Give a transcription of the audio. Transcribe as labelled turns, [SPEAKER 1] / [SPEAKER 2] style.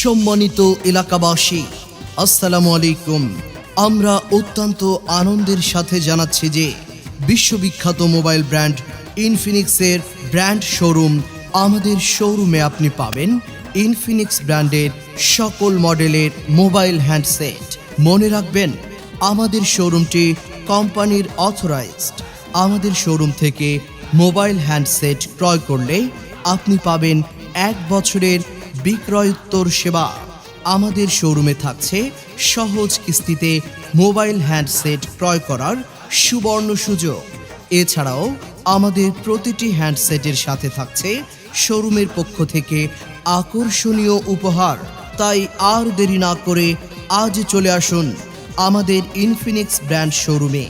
[SPEAKER 1] সম্মানিত এলাকাবাসী, আসসালামু আলাইকুম। আমরা অত্যন্ত আনন্দের সাথে জানাচ্ছি যে বিশ্ববিখ্যাত মোবাইল ব্র্যান্ড ইনফিনিক্সের ব্র্যান্ড শোরুম আমাদের শোরুমে আপনি পাবেন ইনফিনিক্স ব্র্যান্ডের সকল মডেলের মোবাইল হ্যান্ডসেট। মনে রাখবেন, আমাদের শোরুমটি কোম্পানির অথরাইজড। আমাদের শোরুম থেকে মোবাইল হ্যান্ডসেট ক্রয় করলে আপনি পাবেন এক বছরের বিক্রয়োত্তর সেবা। আমাদের শোরুমে থাকছে সহজ কিস্তিতে মোবাইল হ্যান্ডসেট ক্রয় করার সুবর্ণ সুযোগ। এছাড়াও আমাদের প্রতিটি হ্যান্ডসেটের সাথে থাকছে শোরুমের পক্ষ থেকে আকর্ষণীয় উপহার। তাই আর দেরি না করে আজ চলে আসুন আমাদের ইনফিনিক্স ব্র্যান্ড শোরুমে।